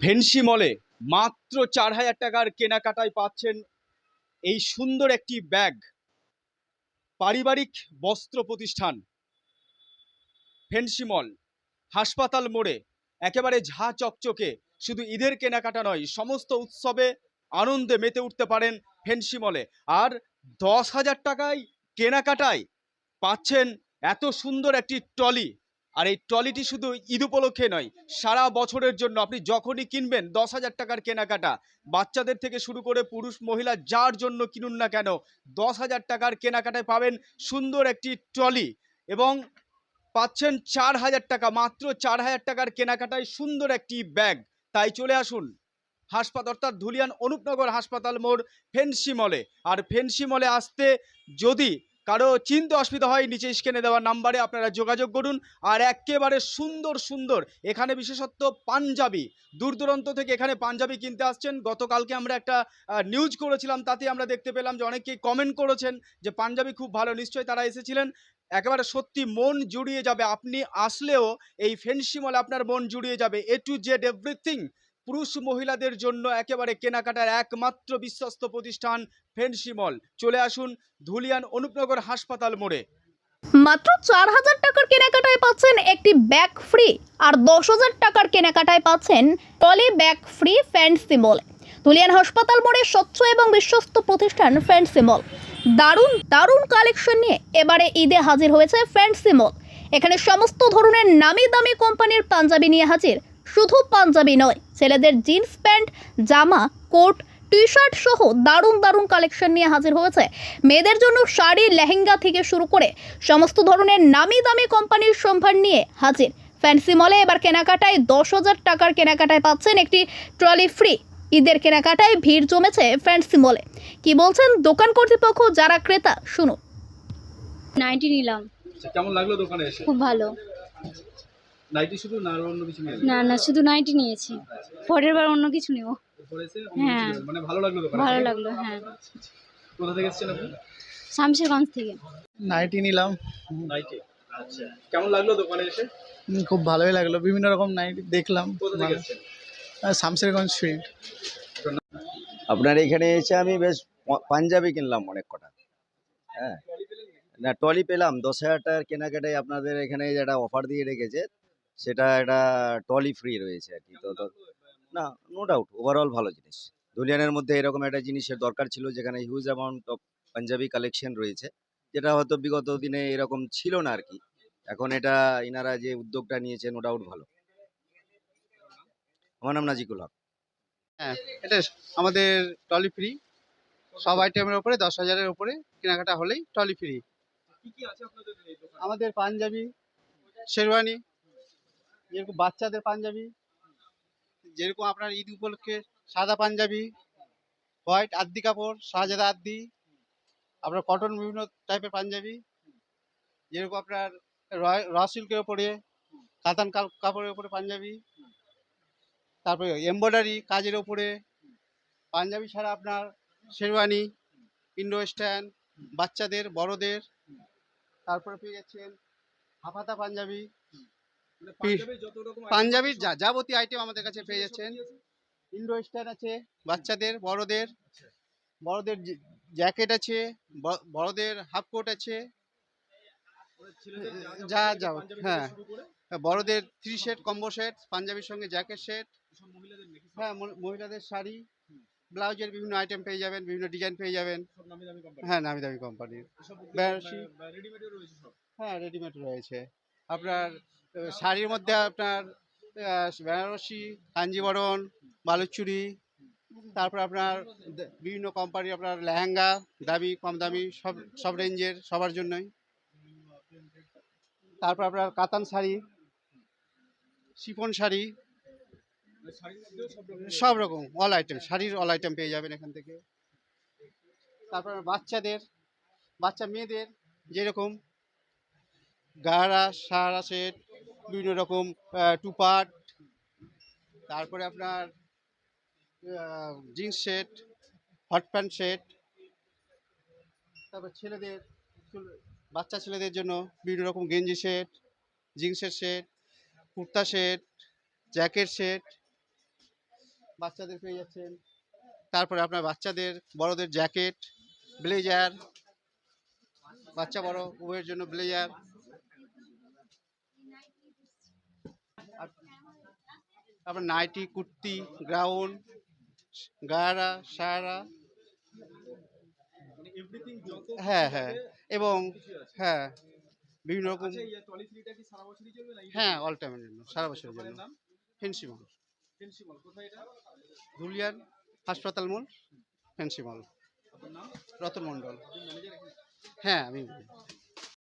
ভেনসি মলে মাত্র চার হাজার টাকার কেনাকাটায় পাচ্ছেন এই সুন্দর একটি ব্যাগ। পারিবারিক বস্ত্র প্রতিষ্ঠান ফেন্সি মল। হাসপাতাল মোড়ে একেবারে ঝা চকচকে শুধু ঈদের কেনাকাটা নয়, সমস্ত উৎসবে আনন্দে মেতে উঠতে পারেন ফেন্সি মলে। আর দশ হাজার টাকায় কেনাকাটায় পাচ্ছেন এত সুন্দর একটি ট্রলি। আর এই ট্রলিটি শুধু ঈদ উপলক্ষে নয়, সারা বছরের জন্য আপনি যখনই কিনবেন দশ হাজার টাকার কেনাকাটা, বাচ্চাদের থেকে শুরু করে পুরুষ, মহিলা যার জন্য কিনুন না কেন, দশ হাজার টাকার কেনাকাটায় পাবেন সুন্দর একটি ট্রলি এবং পাচ্ছেন চার হাজার টাকা, মাত্র চার হাজার টাকার কেনাকাটায় সুন্দর একটি ব্যাগ। তাই চলে আসুন, হাসপাতাল অর্থাৎ ধুলিয়ান অনুপনগর হাসপাতাল মোড় ফেন্সি মলে। আর ফেন্সি মলে আসতে যদি কারও চিনতে অসুবিধা হয়, নিচে স্ক্রিনে দেওয়া নাম্বারে আপনারা যোগাযোগ করুন। আর একেবারে সুন্দর সুন্দর, এখানে বিশেষত্ব পাঞ্জাবি। দূর দূরান্ত থেকে এখানে পাঞ্জাবি কিনতে আসছেন। গতকালকে আমরা একটা নিউজ করেছিলাম তাতে আমরা দেখতে পেলাম যে অনেকেই কমেন্ট করেছেন যে পাঞ্জাবি খুব ভালো, নিশ্চয়ই তারা এসেছিলেন। একেবারে সত্যি মন জুড়িয়ে যাবে। আপনি আসলেও এই ফেন্সি মলে আপনার মন জুড়িয়ে যাবে। এ টু জেড এভরিথিং পুরুষ মহিলাদের জন্য একেবারে কেনাকাটার একমাত্র বিশ্বস্ত প্রতিষ্ঠান ফেন্সি মল। চলে আসুন ধুলিয়ান অনুপনগর হাসপাতাল মোড়ে। মাত্র চার হাজার টাকার কেনাকাটায় পাচ্ছেন একটি ব্যাগ ফ্রি আর দশ হাজার টাকার কেনাকাটায় পাচ্ছেন trolley bag free Fancy Mall. Tulian হাসপাতাল মোড়ে স্বচ্ছ এবং বিশ্বস্ত প্রতিষ্ঠান ফ্যান্সি মল। দারুণ দারুণ কালেকশন নিয়ে এবারে ঈদে হাজির হয়েছে ফ্যান্সি মল। এখানে সমস্ত ধরনের নামি দামি কোম্পানির পাঞ্জাবি নিয়ে হাজির শুধু পাঞ্জাবি নয় ছেলেদের জিন্স প্যান্ট জামা কোট টি শার্ট সহ দারুণ দারুণ কালেকশন নিয়ে হাজির হয়েছে। মেয়েদের জন্য শাড়ি লেহেঙ্গা থেকে শুরু করে সমস্ত ধরনের নামি দামি কোম্পানির সম্ভার নিয়ে হাজির। ফ্যান্সি মলে এবার কেনাকাটায় দশ হাজার টাকার কেনাকাটায় পাচ্ছেন একটি ট্রলি ফ্রি। ঈদের কেনাকাটায় ভিড় জমেছে ফ্যান্সি মলে। কি বলছেন দোকান কর্তৃপক্ষ যারা ক্রেতা শুনুন। নাইটি নিলাম। আচ্ছা, কেমন লাগল দোকানে এসে? খুব ভালো। নাইটি শুধু না অন্য কিছু নিয়ে না না শুধু নাইটি নিয়েছি। পরের বার অন্য কিছু নেব। হ্যাঁ। মানে ভালো লাগল ভালো লাগল হ্যাঁ। কোথা থেকে এসেছেন আপনি? শামশেরগঞ্জ থেকে। নাইটি নিলাম। নাইটি আচ্ছা। কেমন লাগল দোকানে এসে? খুব ভালোই লাগল। বিভিন্ন রকম নাইটি দেখলাম। কোথা থেকে এসেছেন? শামশেরগঞ্জ ফিল্ড আপনার এখানে এসে আমি বেশ পাঞ্জাবি কিনলাম অনেক কটা। হ্যাঁ। না টলি পেলাম। দশ হাজার টাকার কেনাকাটায় আপনাদের এখানে যেটা অফার দিয়ে রেখেছে সেটা একটা টলি ফ্রি রয়েছে আর কি তো না নো ডাউট ওভারঅল ভালো জিনিস। দুলিয়ানের মধ্যে এরকম একটা জিনিসের দরকার ছিল যেখানে huge amount of panjabi collection রয়েছে যেটা হয়তো বিগত দিনে এরকম ছিল না আর কি এখন এটা ইনারা যে উদ্যোগটা নিয়েছে নো ডাউট ভালো। আমার নাম নাজিকুল হক। এটা আমাদের টলি ফ্রি। সব আইটেমের উপরে দশ হাজারের উপরে কেনাকাটা হলেই টলি ফ্রি। কি কি আছে আপনাদের এই দোকানে আমাদের পাঞ্জাবি শেরওয়ানি যেরকম বাচ্চাদের পাঞ্জাবি, যেরকম আপনার ঈদ উপলক্ষে সাদা পাঞ্জাবি, হোয়াইট আদ্দি কাপড় শাহজাদা আদ্দি, আপনার কটন বিভিন্ন টাইপের পাঞ্জাবি, যেরকম আপনার র সিল্কের ওপরে, কাতান কাপড়ের ওপরে পাঞ্জাবি, তারপরে এমব্রয়ডারি কাজের ওপরে, পাঞ্জাবি ছাড়া আপনার শেরওয়ানি ইন্ডো স্ট্যান্ড বাচ্চাদের, বড়দের, তারপরে পেয়ে যাচ্ছেন হাফাতা পাঞ্জাবি পাঞ্জাবির রকম পাঞ্জাবির যা যাবতীয় আইটেম আমাদের কাছে পেয়ে যাচ্ছেন। ইন্ডো স্ট্যান্ড আছে বাচ্চাদের বড়দের। বড়দের জ্যাকেট আছে বড়দের হাফ কোট আছে। যা যা হ্যাঁ। বড়দের থ্রি সেট কম্বো সেট পাঞ্জাবির সঙ্গে জ্যাকেট সেট হ্যাঁ মহিলাদের শাড়ি ব্লাউজের বিভিন্ন আইটেম পেয়ে যাবেন বিভিন্ন ডিজাইন পেয়ে যাবেন। হ্যাঁ নামি দামি কোম্পানির হ্যাঁ রেডিমেড রয়েছে। আপনার শাড়ির মধ্যে আপনার বেনারসি কাঞ্জিবরণ বালুচুরি, তারপর আপনার বিভিন্ন কোম্পানি আপনার লেহেঙ্গা, দামি, কম দামি, সব সব রেঞ্জের সবার জন্যই। তারপর আপনার কাতান শাড়ি, শিফন শাড়ি, সব রকম অল আইটেম শাড়ির অল আইটেম পেয়ে যাবেন এখান থেকে। তারপর বাচ্চাদের, বাচ্চা মেয়েদের, যেরকম গাড়া সারা সেট বিভিন্ন রকম টু পার্ট তারপরে আপনার jeans set, hot pant set, তারপর ছেলেদের বাচ্চা ছেলেদের জন্য বিভিন্ন রকম গেঞ্জি সেট জিন্সের set, kurta set, jacket set, বাচ্চাদের পেয়ে যাচ্ছেন। তারপরে আপনার বাচ্চাদের, বড়দের জ্যাকেট, ব্লেজার, বাচ্চা বড়, উভয়ের জন্য ব্লেজার। তারপর নাইটি কুর্তি গ্রাউন গায়ারা সায়ারা। মানে হ্যাঁ হ্যাঁ। এবং হ্যাঁ বিভিন্ন রকম আচ্ছা হ্যাঁ অল টাইমের জন্য সারা বছরের জন্য। ফেন্সি মল ধুলিয়ান হাসপাতাল মল ফেন্সি মল রতন মণ্ডল। হ্যাঁ আমি।